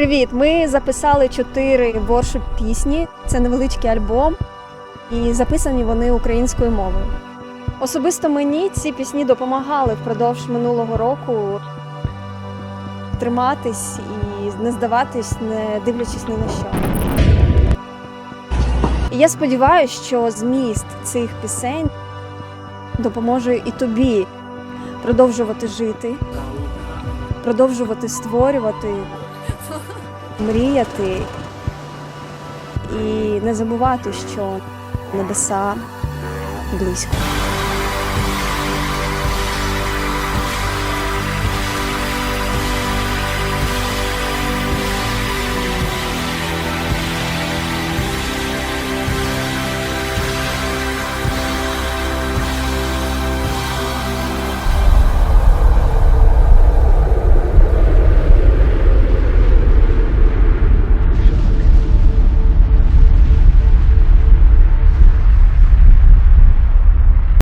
Привіт! Ми записали чотири воршип пісні. Це невеличкий альбом, і записані вони українською мовою. Особисто мені ці пісні допомагали впродовж минулого року триматись і не здаватись, не дивлячись ні на що. І я сподіваюся, що зміст цих пісень допоможе і тобі продовжувати жити, продовжувати створювати, мріяти і не забувати, що небеса близько.